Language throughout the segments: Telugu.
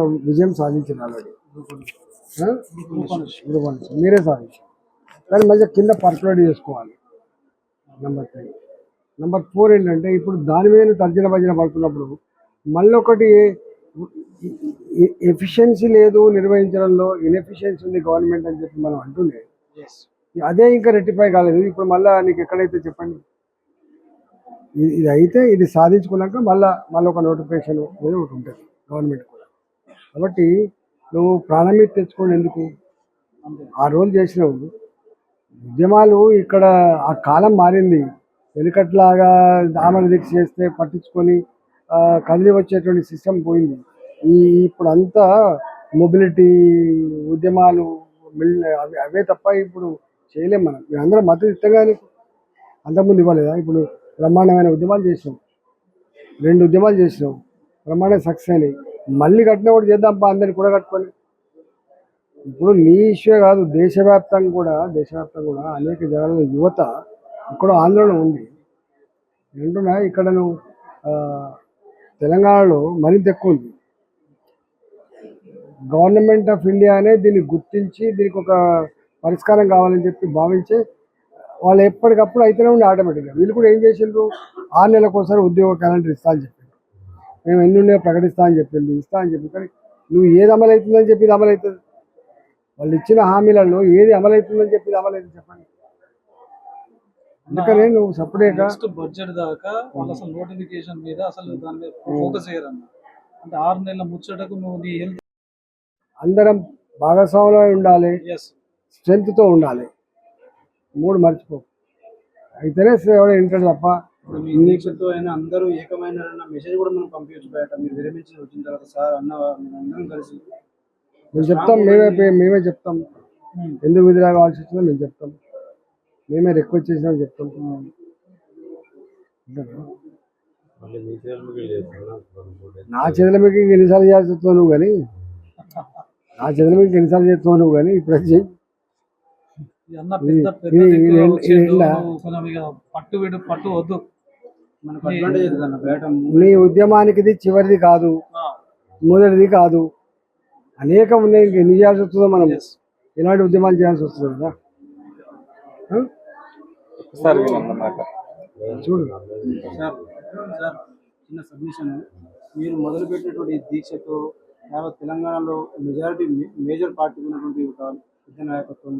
ఒక విజయం సాధించింది ఆల్రెడీ. మీరే సాధించారు. కానీ మంచిగా కింద పర్కులేట్ చేసుకోవాలి. నెంబర్ త్రీ నెంబర్ ఫోర్ ఏంటంటే ఇప్పుడు దాని మీద తర్జన భజన పడుతున్నప్పుడు మళ్ళీ ఒకటి ఎఫిషియన్సీ లేదు నిర్వహించడంలో ఇన్ఎఫిషియన్సీ ఉంది గవర్నమెంట్ అని చెప్పి మనం అంటుండే. అదే ఇంకా రెట్టిఫై కాలేదు. ఇప్పుడు మళ్ళీ నీకు ఎక్కడైతే చెప్పండి? ఇది అయితే ఇది సాధించుకున్నాక మళ్ళీ మళ్ళీ ఒక నోటిఫికేషన్ అనేది ఒకటి ఉంటుంది గవర్నమెంట్ కాబట్టి నువ్వు ప్రాణం మీద తెచ్చుకోండి ఎందుకు? ఆ రోజు చేసినావు. ఉద్యమాలు ఇక్కడ ఆ కాలం మారింది. వెనుకట్లాగా ఆమల దీక్ష చేస్తే పట్టించుకొని కదిలి వచ్చేటువంటి సిస్టమ్ పోయింది. ఈ ఇప్పుడు అంతా మొబిలిటీ ఉద్యమాలు అవి అవే తప్ప ఇప్పుడు చేయలేం మనం. అందరం మద్దతు ఇష్టంగానే అంతకుముందు ఇవ్వలేదా? ఇప్పుడు బ్రహ్మాండమైన ఉద్యమాలు చేసినాం. రెండు ఉద్యమాలు చేసినాం. బ్రహ్మాండ సక్సెస్ అయినాయి. మళ్ళీ కట్టిన కూడా చేద్దాం పా అందరిని కూడా కట్టుకొని. ఇప్పుడు నీ ఇష్యూ కాదు దేశవ్యాప్తంగా కూడా దేశవ్యాప్తంగా కూడా అనేక జనాల యువత ఇక్కడ ఆందోళన ఉంది. ఏంటన్నా ఇక్కడ నువ్వు తెలంగాణలో మరింత ఎక్కువ ఉంది. గవర్నమెంట్ ఆఫ్ ఇండియానే దీన్ని గుర్తించి దీనికి ఒక పరిష్కారం కావాలని చెప్పి భావించి వాళ్ళు ఎప్పటికప్పుడు అయితేనే ఉండి ఆటోమేటిక్గా. వీళ్ళు కూడా ఏం చేసిండ్రు? ఆరు నెలలకు ఒకసారి ఉద్యోగ క్యాలెండర్ ఇస్తా అని చెప్పి. మేము ఎన్ని ఉన్నాయో ప్రకటిస్తా అని చెప్పిండు ఇస్తా అని చెప్పి. కానీ నువ్వు ఏది అమలవుతుందని చెప్పి ఇది అమలవుతుంది? వాళ్ళు ఇచ్చిన హామీలలో ఏది అమలవుతుందని చెప్పి ఇది అమలవుతుంది చెప్పండి. అందుకనే నువ్వు నెక్స్ట్ బడ్జెట్ దాకా వాళ్ళు అసలు నోటిఫికేషన్ మీద అసలు దాని మీద ఫోకస్ చేయరన్న. అంటే ఆరు నెలల ముచ్చటకు నువ్వు నీ హెల్త్ అందరం భాగస్వాములమై ఉండాలి స్ట్రెంగ్త్తో ఉండాలి. మూడు మర్చిపో. అయితేనే ఎవడో వింటాడు తప్ప ఇప్పుడు మీ దీక్షతో అయినా అందరూ ఏకమైన మెసేజ్ కూడా మనం పంపించచ్చు బయట మీరు విరమించి వచ్చిన తర్వాత సార్ అన్న అందరం కలిసి మేము చెప్తాం మేమే మేమే చెప్తాం. ఎందుకు విధిలా కావాల్సి వచ్చిందో మేము చెప్తాం. మేమే రిక్వెస్ట్ చేసినాం చెప్తాం. నా చేతుల మీకు ఇంక ఎన్నిసార్లు చేయాల్సి నువ్వు కానీ. నా చేతుల మీకు ఎన్నిసార్లు చేస్తావు నువ్వు కానీ ఇప్పుడు పట్టు విడు పట్టు వద్దు. నీ ఉద్యమానికి ఇది చివరిది కాదు మొదటిది కాదు. అనేకం ఉన్నాయి ఇంక ఎన్ని చేయాల్సి వస్తుందో మనం. ఇలాంటి ఉద్యమాలు చేయాల్సి వస్తుంది కదా? చూడు. సార్ సార్ చిన్న సబ్మిషన్ మీరు మొదలుపెట్టినటువంటి దీక్షతో యావత్ తెలంగాణలో మెజారిటీ మేజర్ పార్టీ ఉన్నటువంటి ఒక పెద్ద నాయకత్వం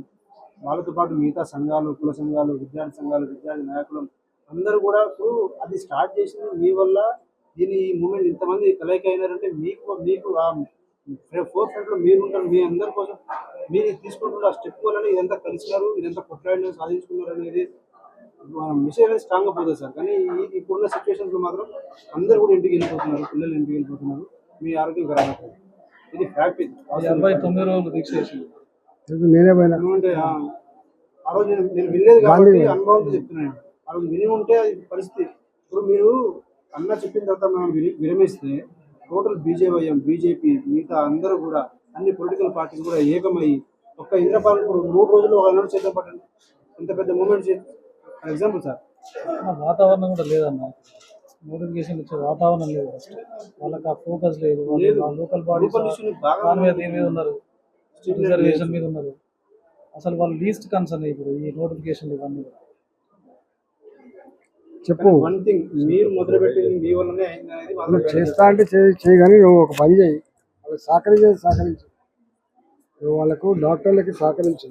వాళ్ళతో పాటు మిగతా సంఘాలు కుల సంఘాలు విద్యార్థి సంఘాలు విద్యార్థి నాయకులు అందరూ కూడా ఇప్పుడు అది స్టార్ట్ చేసింది మీ వల్ల. దీని మూమెంట్ ఇంతమంది కలయిక అయినారంటే మీకు మీకు ఆ ఫోర్ ఫ్రంట్లో మీరు ఉంటారు మీ అందరి కోసం. మీరు తీసుకుంటున్న ఆ స్టెప్ వల్ల ఇదంతా కలిసినారు ఇదంతా కొట్లాడినారు సాధించుకున్నారు అనేది మన మిషన్ అనేది స్ట్రాంగ్గా పోతుంది సార్. కానీ ఈ- ఇప్పుడున్న సిచ్యువేషన్స్లో మాత్రం అందరూ కూడా ఇంటికి వెళ్ళిపోతున్నారు పిల్లలు ఇంటికి వెళ్ళిపోతున్నారు. మీ ఆరోగ్యం ఖరాబ్ అవుతుంది ఇది ఈ అబ్బాయి తొమ్మిది రోజులు దీక్ష చేసిండు ఇది నేనే పోయినా. ఆ రోజు నేను నేను వినలేదు కాబట్టి అనుభవంతో చెప్తున్నాను. రోజు విని ఉంటే అది పరిస్థితి. ఇప్పుడు మీరు అన్న చెప్పిన తర్వాత మనం విరమిస్తే టోటల్ బీజేవైఎం బీజేపీ మిగతా అందరూ కూడా అన్ని పొలిటికల్ పార్టీలు కూడా ఏకమయ్యి ఒక్క ఇంద్రపాలన ఇప్పుడు మూడు రోజులు ఒక అనౌన్స్ చేద్దాం పట్టండి. ఎంత పెద్ద మూమెంట్ ఫర్ ఎగ్జాంపుల్ సార్. వాతావరణం కూడా లేదన్న. నోటిఫికేషన్ ఇచ్చే వాతావరణం లేదు ఫస్ట్ వాళ్ళకి ఆ ఫోకస్ లేదు. లోకల్ దాని మీద దీని మీద ఉన్నారు. రిజర్వేషన్ మీద ఉన్నారు. అసలు వాళ్ళు లీస్ట్ కన్సర్న్ ఇప్పుడు ఈ నోటిఫికేషన్ ఇవన్నీ. కూడా. చెప్పు. వన్ థింగ్ మీరు మొదలుపెట్టింది మీ వల్లనే అయింది అనేది మాత్రం నువ్వు చేస్తా అంటే చేయి కానీ నువ్వు ఒక పని చేయి. వాళ్ళకి సహకరించేది సహకరించు. నువ్వు వాళ్ళకు డాక్టర్లకి సహకరించు.